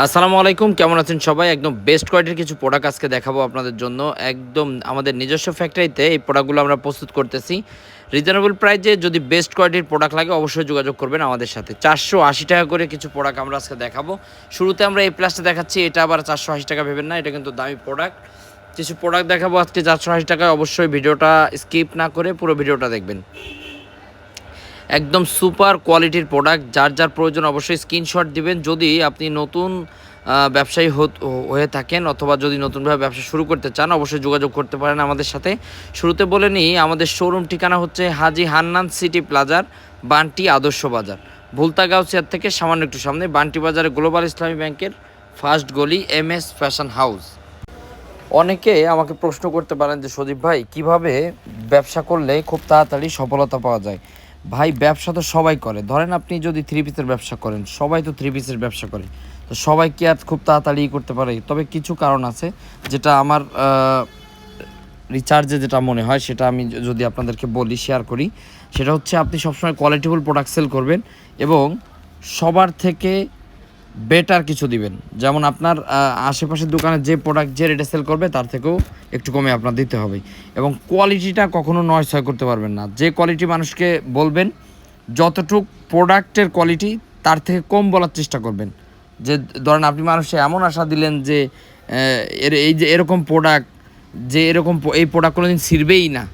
আসসালামু আলাইকুম, কেমন আছেন সবাই? একদম বেস্ট কোয়ালিটির কিছু প্রোডাক্ট আজকে দেখাবো আপনাদের জন্য। একদম আমাদের নিজস্ব ফ্যাক্টরিতে এই প্রোডাক্টগুলো আমরা প্রস্তুত করতেছি। রিজনেবল প্রাইসে যদি বেস্ট কোয়ালিটির প্রোডাক্ট লাগে, অবশ্যই যোগাযোগ করবেন আমাদের সাথে। চারশো আশি টাকা করে কিছু প্রোডাক্ট আমরা আজকে দেখাবো। শুরুতে আমরা এই প্লাসটা দেখাচ্ছি, এটা আবার চারশো আশি টাকা ভেবেন না, এটা কিন্তু দামি প্রোডাক্ট কিছু প্রোডাক্ট দেখাবো আজকে চারশো আশি টাকায়, অবশ্যই ভিডিওটা স্কিপ না করে পুরো ভিডিওটা দেখবেন। একদম সুপার কোয়ালিটির প্রোডাক্ট, যার যার প্রয়োজন অবশ্যই স্ক্রিনশট দিবেন। যদি আপনি নতুন ব্যবসায়ী হয়ে থাকেন অথবা যদি নতুনভাবে ব্যবসা শুরু করতে চান, অবশ্যই যোগাযোগ করতে পারেন আমাদের সাথে। শুরুতে বলে নিই, আমাদের শোরুম ঠিকানা হচ্ছে হাজি হান্নান সিটি প্লাজার, বান্টি আদর্শ বাজার। ভুলতাগাঁও চেয়ার থেকে সামান্য একটু সামনে, বান্টি বাজারে গ্লোবাল ইসলামী ব্যাংকের ফার্স্ট গলি, এম এস ফ্যাশন হাউস। অনেকে আমাকে প্রশ্ন করতে পারেন যে, সজীব ভাই, কীভাবে ব্যবসা করলে খুব তাড়াতাড়ি সফলতা পাওয়া যায়? ভাই, ব্যবসা তো সবাই করে। ধরেন আপনি যদি থ্রি পিসের ব্যবসা করেন, সবাই তো থ্রি পিসের ব্যবসা করে। তো সবাই কি আর খুব তাড়াতাড়ি করতে পারে? তবে কিছু কারণ আছে, যেটা আমার রিচার্জে যেটা মনে হয়, সেটা আমি যদি আপনাদেরকে বলি শেয়ার করি। সেটা হচ্ছে আপনি সবসময় কোয়ালিটিফুল প্রোডাক্ট সেল করবেন এবং সবার থেকে বেটার কিছু দিবেন। যেমন আপনার আশেপাশের দোকানে যে প্রোডাক্ট যে রেটে সেল করবে, তার থেকেও একটু কমে আপনার দিতে হবে। এবং কোয়ালিটিটা কখনো নয় ছয় করতে পারবেন না। যে কোয়ালিটি মানুষকে বলবেন, যতটুক প্রোডাক্টের কোয়ালিটি তার থেকে কম বলার চেষ্টা করবেন। যে ধরেন আপনি মানুষে এমন আশা দিলেন যে এর, এই যে এরকম প্রোডাক্ট যে এরকম এই প্রোডাক্ট কোনো দিন ছিঁড়বেই না।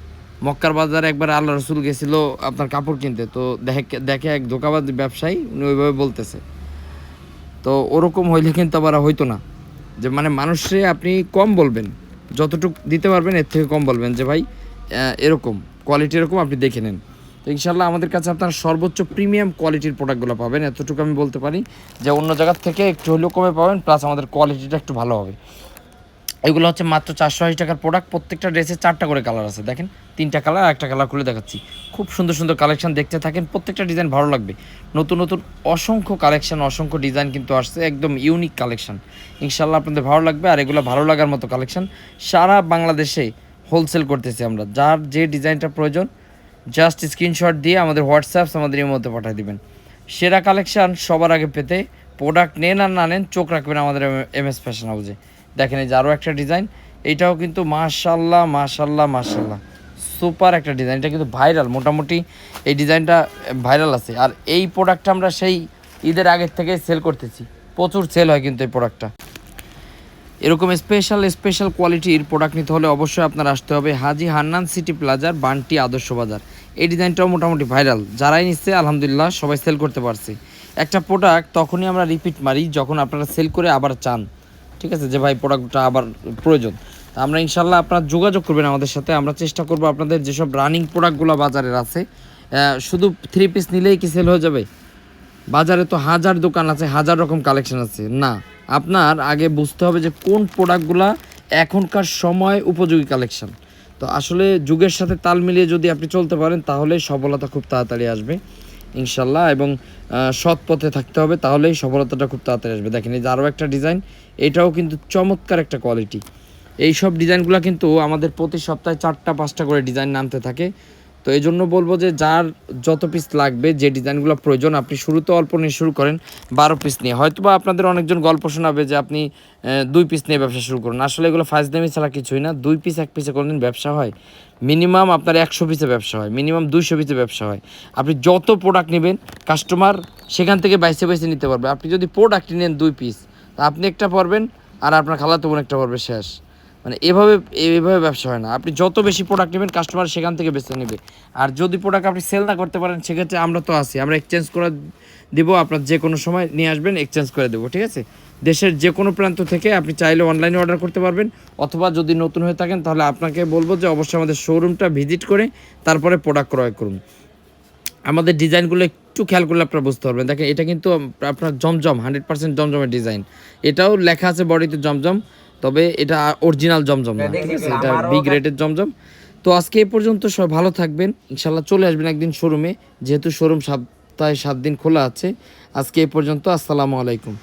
মক্কার বাজারে একবার আল্লাহ রসুল গেছিল আপনার কাপড় কিনতে। তো দেখে দেখে এক ধোকাবাজ ব্যবসায়ী উনি ওইভাবে বলতেছে। তো ওরকম হইলে কিন্তু আবার হইতো না। যে মানে মানুষে আপনি কম বলবেন, যতটুকু দিতে পারবেন এর থেকে কম বলবেন যে ভাই এরকম কোয়ালিটি এরকম আপনি দেখে নেন। তো ইনশাল্লাহ আমাদের কাছে আপনার সর্বোচ্চ প্রিমিয়াম কোয়ালিটির প্রোডাক্টগুলো পাবেন, এতটুকু আমি বলতে পারি। যে অন্য জায়গার থেকে একটু হলেও কমে পাবেন প্লাস আমাদের কোয়ালিটিটা একটু ভালো হবে। এগুলো হচ্ছে মাত্র চারশো আশি টাকার প্রোডাক্ট প্রত্যেকটা ড্রেসে চারটা করে কালার আছে। দেখেন, তিনটা কালার একটা কালার খুলে দেখাচ্ছি। খুব সুন্দর সুন্দর কালেকশন দেখতে থাকেন। প্রত্যেকটা ডিজাইন ভালো লাগবে। নতুন নতুন, অসংখ্য কালেকশন অসংখ্য ডিজাইন কিন্তু আসছে। একদম ইউনিক কালেকশন ইনশাল্লাহ আপনাদের ভালো লাগবে আর এগুলো ভালো লাগার মতো কালেকশন সারা বাংলাদেশে হোলসেল করতেছি আমরা। যার যে ডিজাইনটা প্রয়োজন জাস্ট স্ক্রিনশট দিয়ে আমাদের হোয়াটসঅ্যাপস আমাদের এই মধ্যে পাঠিয়ে দিবেন। সেরা কালেকশন সবার আগে পেতে প্রোডাক্ট নেন আর না নেন, চোখ রাখবেন আমাদের এম এস ফ্যাশন হাউসে দেখেন এই যে আরও একটা ডিজাইন এইটাও কিন্তু মাশাল্লাহ মাশাল্লাহ মাশাল্লাহ সুপার একটা ডিজাইন এটা কিন্তু ভাইরাল মোটামুটি এই ডিজাইনটা ভাইরাল আছে। আর এই প্রোডাক্টটা আমরা সেই ঈদের আগের থেকে সেল করতেছি। প্রচুর সেল হয় কিন্তু এই প্রোডাক্টটা এরকম স্পেশাল স্পেশাল কোয়ালিটির প্রোডাক্ট নিতে হলে অবশ্যই আপনার আসতে হবে হাজি হান্নান সিটি প্লাজার বান্টি আদর্শ বাজার। এই ডিজাইনটাও মোটামুটি ভাইরাল যারাই নিচ্ছে, আলহামদুলিল্লাহ, সবাই সেল করতে পারছে। একটা প্রোডাক্ট তখনই আমরা রিপিট মারি যখন আপনারা সেল করে আবার চান। ঠিক আছে? যে ভাই প্রোডাক্টটা আবার প্রয়োজন। তা আমরা ইনশাল্লাহ আপনার যোগাযোগ করবেন আমাদের সাথে। আমরা চেষ্টা করব আপনাদের যেসব রানিং প্রোডাক্টগুলো বাজারের আছে শুধু থ্রি পিস নিলেই কি সেল হয়ে যাবে? বাজারে তো হাজার দোকান আছে, হাজার রকম কালেকশন আছে। না, আপনার আগে বুঝতে হবে যে কোন প্রোডাক্টগুলা এখনকার সময় উপযোগী কালেকশন তো আসলে যুগের সাথে তাল মিলিয়ে যদি আপনি চলতে পারেন, তাহলে সফলতা খুব তাড়াতাড়ি আসবে। ইনশাল্লাহ, এবং সৎ পথে থাকতে হবে, তাহলেই সফলতাটা খুব তাড়াতাড়ি আসবে। দেখেন, এই যে আরও একটা ডিজাইন এটাও কিন্তু চমৎকার একটা কোয়ালিটি এই সব ডিজাইনগুলো কিন্তু আমাদের প্রতি সপ্তাহে চারটা, পাঁচটা করে ডিজাইন নামতে থাকে। তো এই জন্য বলব যে যার যত পিস লাগবে, যে ডিজাইনগুলো প্রয়োজন, আপনি শুরুতে অল্প নিয়ে শুরু করেন, বারো পিস নিয়ে। হয়তো বা আপনাদের অনেকজন গল্প শোনাবে যে আপনি দুই পিস নিয়ে ব্যবসা শুরু করুন। আসলে এগুলো ফার্স্ট দামি ছাড়া কিছুই না। দুই পিস এক পিসে কোনোদিন ব্যবসা হয়? মিনিমাম আপনার একশো পিসে ব্যবসা হয়। মিনিমাম দুইশো পিসে ব্যবসা হয়। আপনি যত প্রোডাক্ট নেবেন কাস্টমার সেখান থেকে বাইসে বাইসে নিতে পারবে। আপনি যদি প্রোডাক্ট নেন দুই পিস আপনি একটা পারবেন আর আপনার খালাতো বোন একটা পারবে শেষ। মানে এভাবে এভাবে ব্যবসা হয় না। আপনি যত বেশি প্রোডাক্ট নেবেন কাস্টমার সেখান থেকে বেছে নেবে। আর যদি প্রোডাক্ট আপনি সেল না করতে পারেন, সেক্ষেত্রে আমরা তো আছি। আমরা এক্সচেঞ্জ করে দেবো, আপনার যে কোনো সময় নিয়ে আসবেন এক্সচেঞ্জ করে দেবো, ঠিক আছে? দেশের যে কোনো প্রান্ত থেকে আপনি চাইলে অনলাইনে অর্ডার করতে পারবেন, অথবা যদি নতুন হয়ে থাকেন, তাহলে আপনাকে বলব যে অবশ্যই আমাদের শোরুমটা ভিজিট করে তারপরে প্রোডাক্ট ক্রয় করুন। আমাদের ডিজাইনগুলো একটু খেয়াল করলে আপনারা বুঝতে পারবেন। দেখেন, এটা কিন্তু আপনার জমজম হান্ড্রেড পার্সেন্ট জমজমের ডিজাইন। এটাও লেখা আছে বডিতে জমজম। তবে এটা অরিজিনাল জমজম না ঠিক আছে? এটা বি গ্রেডের জমজম। তো আজকে এ পর্যন্ত সবাই ভালো থাকবেন। ইনশাল্লাহ চলে আসবেন একদিন শোরুমে যেহেতু শোরুম সপ্তাহে সাত দিন খোলা আছে। আজকে এ পর্যন্ত আসসালামু আলাইকুম।